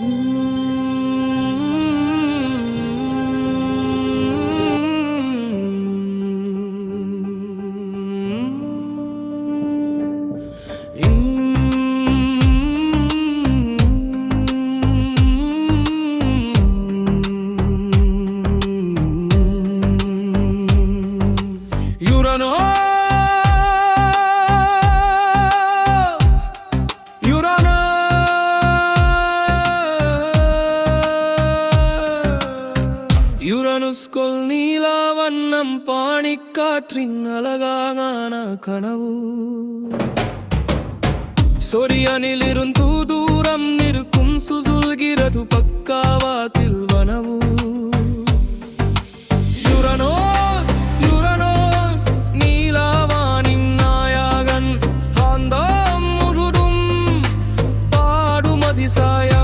You don't know Uranus நீலா வண்ணம் பாணிக்காற்றின் அழகான கனவு. சொரியனிலிருந்து தூரம் நிற்கும் சுசுல்கிறது பக்காவாத்தில் வனவு. யுரனோஸ் யுரனோஸ் நீலாவானின் நாயகன் காந்தம் முழுதும் பாடும் அதிசாயா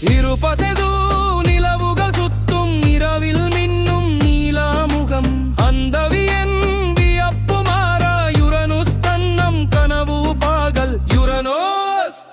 இருபதெதோ நிலவுகள் சுத்தும் இரவில் மின்னும் நீலாமுகம். அந்தவியன் வியப்பு மாறா யுரனுஸ் தன்னம் கனவு பாகல். யுரனோஸ்